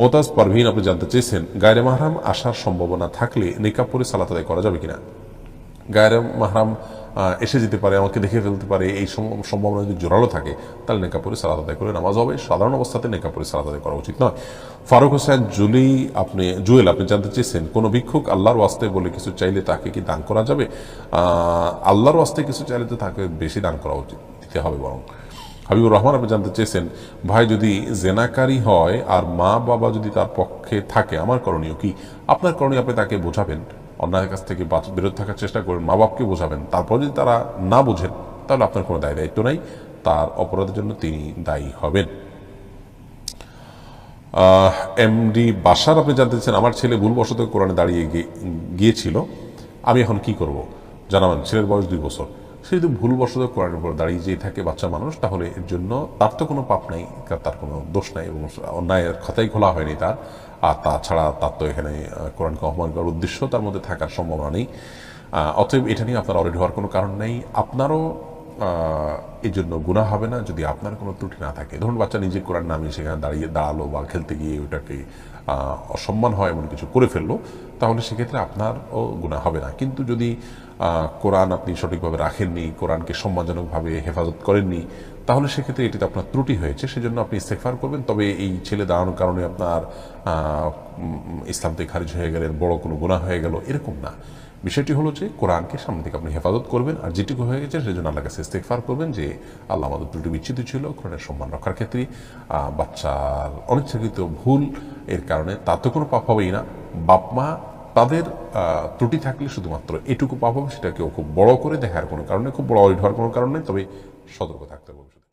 মমতাজ পারভিন, আপনি জানতে চেয়েছেন, গায়রে মাহরাম আসার সম্ভাবনা থাকলে নিকাব পরে সালাত আদায় করা যাবে কিনা? গায়রে মাহরাম এসে যেতে পারে, আমাকে দেখে ফেলতে পারে, এই সম- সম্ভাবনা যদি জোরালো থাকে, তাহলে নেকা পরে সালাত আদায় করে নামাজ হবে। সাধারণ অবস্থাতে নেকা পরে সালাত আদায় করা উচিত নয়। ফারুক হোসেন, জুলি, আপনি, জুয়েল, আপনি জানতে চেয়েছেন, কোনো ভিক্ষুক আল্লাহর ওয়াস্তে বলে কিছু চাইলে তাকে কি দান করা যাবে? আল্লাহর ওয়াস্তে কিছু চাইলে তো তাকে বেশি দান করা উচিত, দিতে হবে বরং। হাবিবুর রহমান আপনি জানতে চেয়েছেন, ভাই যদি জেনাকারী হয় আর মা বাবা যদি তার পক্ষে থাকে, আমার করণীয় কি? আপনার করণীয় আপনি তাকে বোঝাবেন, অন্যায়ের কাছ থেকে বিরত থাকার চেষ্টা করবেন মা বাপকে বোঝাবেন, তারপর যদি তারা না বোঝেন, তাহলে আপনার কোনো দায় দায়িত্ব নাই, তার অপরাধের জন্য তিনি দায়ী হবেন। এমডি বাসার আপনি জানতে চান আমার ছেলে ভুলবশত কোরআনে দাঁড়িয়ে গিয়ে- গিয়েছিল, আমি এখন কি করব? জানাবেন, ছেলের বয়স দুই বছর। সে যদি ভুলবশত কোরআনের উপর দাঁড়িয়ে যেয়ে থাকে বাচ্চা মানুষ, তাহলে এর জন্য তার তো কোনো পাপ নাই তার কোনো দোষ নাই এবং অন্যায়ের খাতাই খোলা হয়নি তার। আর তাছাড়া তার তো এখানে কোরআন কোরআনকে অপমান করার উদ্দেশ্য তার মধ্যে থাকার সম্ভাবনা নেই। অতএব এটা নিয়ে আপনার অরেড হওয়ার কোনো কারণ নেই। আপনারও এই জন্য গুণা হবে না যদি আপনার কোনো ত্রুটি না থাকে। ধরুন বাচ্চা নিজে কোরআন নামে সেখানে দাঁড়িয়ে দাঁড়াল বা খেলতে গিয়ে ওটাকে অসম্মান হয় এমন কিছু করে ফেলল, তাহলে সেক্ষেত্রে আপনারও গুণা হবে না। কিন্তু যদি কোরআন আপনি সঠিকভাবে রাখেননি, কোরআনকে সম্মানজনকভাবে হেফাজত করেননি, তাহলে সেক্ষেত্রে এটিতে আপনার ত্রুটি হয়েছে। সেজন্য আপনি ইস্তেকফার করবেন। তবে এই ছেলে দাঁড়ানোর কারণে আপনার ইসলাম থেকে খারিজ হয়ে গেলেন, বড় কোনো গুণা হয়ে গেল, এরকম না। বিষয়টি হলো যে কোরআনকে সামনে থেকে আপনি হেফাজত করবেন আর যেটুকু হয়ে গেছে সেজন্য আল্লাহ কাছে ইস্তেকফার করবেন যে আল্লাহ আমাদের ত্রুটি বিচ্ছিত ছিল কোরআনের সম্মান রক্ষার ক্ষেত্রে। বাচ্চার অনিচ্ছাকৃত ভুল এর কারণে তা তো কোনো পাপ হবেই না। বাপ মা তাদের ত্রুটি থাকলে শুধুমাত্র এটুকু পাপ হবে সেটাকেও খুব বড় করে দেখার কোনো কারণে খুব বড় হওয়ার কোনো কারণ নেই, তবে সতর্ক থাকতে হবে